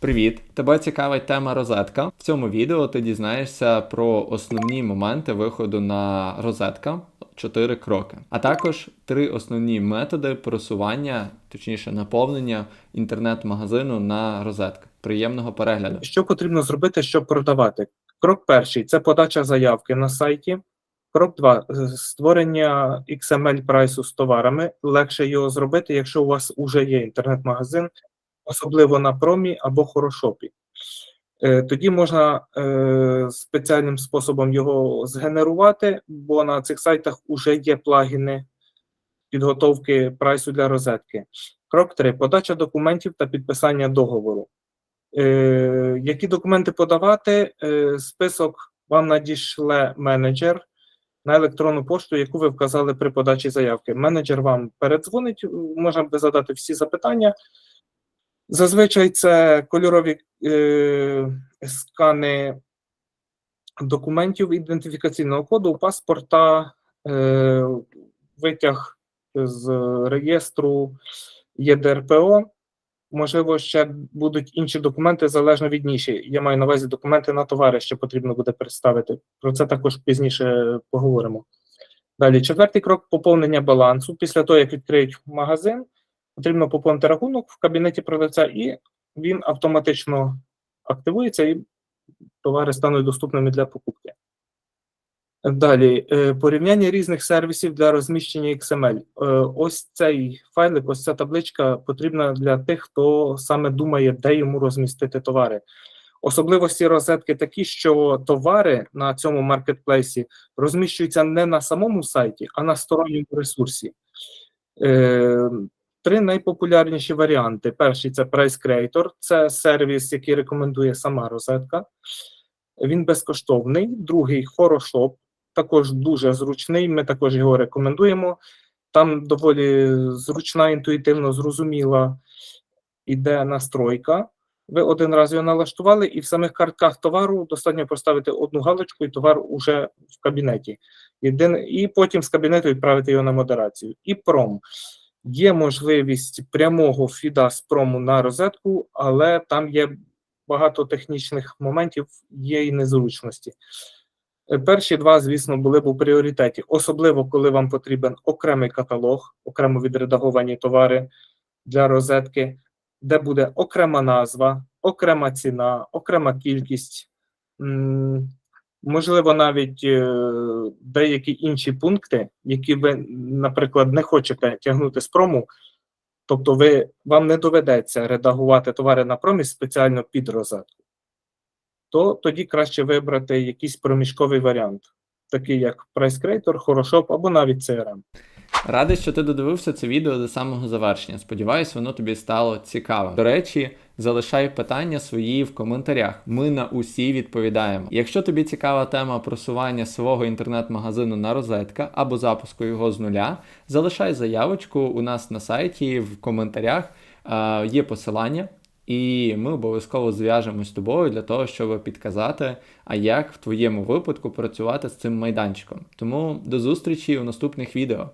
Привіт! Тебе цікавить тема розетка. В цьому відео ти дізнаєшся про основні моменти виходу на розетка, 4 кроки, а також три основні методи просування, точніше наповнення інтернет-магазину на розетка. Приємного перегляду. Що потрібно зробити, щоб продавати? Крок перший це подача заявки на сайті. Крок два створення XML прайсу з товарами. Легше його зробити, якщо у вас вже є інтернет-магазин, особливо на промі або хорошопі. Е, Тоді можна е, спеціальним способом його згенерувати, бо на цих сайтах вже є плагіни підготовки прайсу для розетки. Крок 3. Подача документів та підписання договору. Е, які документи подавати? Список вам надішле менеджер на електронну пошту, яку ви вказали при подачі заявки. Менеджер вам передзвонить, можна буде задати всі запитання. Зазвичай це кольорові е, скани документів ідентифікаційного коду, паспорта, е, витяг з реєстру ЄДРПО. Можливо, ще будуть інші документи залежно від ніші. Я маю на увазі документи на товари, що потрібно буде представити. Про це також пізніше поговоримо. Далі, четвертий крок поповнення балансу. Після того, як відкриють магазин, потрібно поповнити рахунок в кабінеті продавця, і він автоматично активується, і товари стануть доступними для покупки. Далі, е, порівняння різних сервісів для розміщення XML. Е, Ось цей файлик, ось ця табличка потрібна для тих, хто саме думає, де йому розмістити товари. Особливості розетки такі, що товари на цьому маркетплейсі розміщуються не на самому сайті, а на сторонньому ресурсі. Три найпопулярніші варіанти. Перший це Price Creator, це сервіс, який рекомендує сама розетка. Він безкоштовний. Другий Хорошоп, також дуже зручний. Ми також його рекомендуємо. Там доволі зручна, інтуїтивно зрозуміла іде настройка. Ви один раз його налаштували, і в самих картках товару достатньо поставити одну галочку, і товар уже в кабінеті. І потім з кабінету відправити його на модерацію. І пром. Є можливість прямого фіда з прому на розетку, але там є багато технічних моментів, є і незручності. Е, Перші два, звісно, були б у пріоритеті, особливо коли вам потрібен окремий каталог, окремо відредаговані товари для розетки, де буде окрема назва, окрема ціна, окрема кількість, можливо, навіть е, деякі інші пункти, які ви, наприклад, не хочете тягнути з прому. Тобто, ви, вам не доведеться редагувати товари на промі спеціально під розетку то тоді краще вибрати якийсь проміжковий варіант, такий як Price Creator, Хорошоп або навіть CRM. Радий, що ти додивився це відео до самого завершення. Сподіваюсь, воно тобі стало цікавим. До речі, залишай питання свої в коментарях. Ми на усі відповідаємо. Якщо тобі цікава тема просування свого інтернет-магазину на розетка або запуску його з нуля, залишай заявочку у нас на сайті в коментарях. Е, є посилання. І ми обов'язково зв'яжемось з тобою для того, щоб підказати, а як в твоєму випадку працювати з цим майданчиком. Тому до зустрічі у наступних відео.